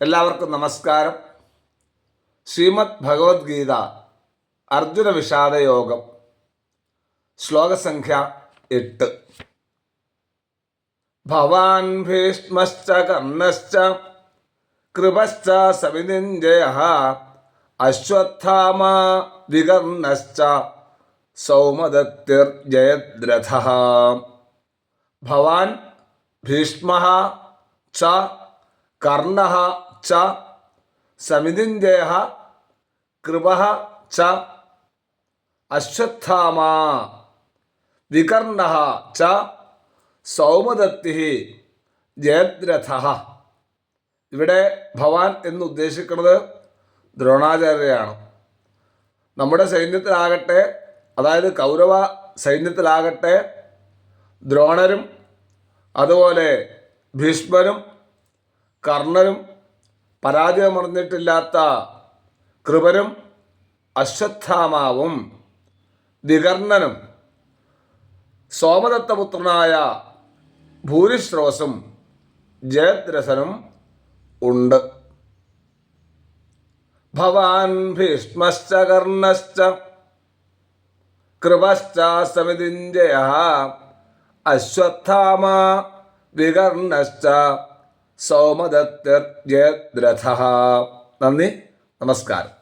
എല്ലാവർക്കും നമസ്കാരം ശ്രീമദ് ഭഗവത്ഗീത അർജുന വിഷാദ യോഗം ശ്ലോകസംഖ്യ എട്ട് ഭവാൻ ഭീഷ്മശ്ച കർണശ്ച കൃപശ്ച സവിനിഞ്ജയ അശ്വത്ഥാമ വികർണശ്ച സൗമദത്തിർജയദ്രഥ ഭവാൻ ഭീഷ്മ ച കർണ ച സമിതിഞ്ജയ കൃപ ച അശ്വത്ഥാമ. വികർണ ച സൗമദത്തി ജയദ്രഥ ഇവിടെ ഭവാൻ എന്ന് ഉദ്ദേശിക്കുന്നത് ദ്രോണാചാര്യയാണ് നമ്മുടെ സൈന്യത്തിലാകട്ടെ അതായത് കൗരവ സൈന്യത്തിലാകട്ടെ ദ്രോണരും അതുപോലെ ഭീഷ്മരും കർണരും പരാജയമറിഞ്ഞിട്ടില്ലാത്ത കൃപരും അശ്വത്ഥാമാവും ദികർണനും സോമദത്തപുത്രനായ ഭൂരിശ്രോസും ജയദ്രസനും ഉണ്ട്. ഭവാൻ ഭീഷ്മശ്ച കർണശ്ച കൃപശ്ച സമിതിഞ്ജയ അശ്വത്ഥാമ വികർണശ്ച സൗമദത്തിർ ജയദ്രഥ. നന്ദി നമസ്കാരം.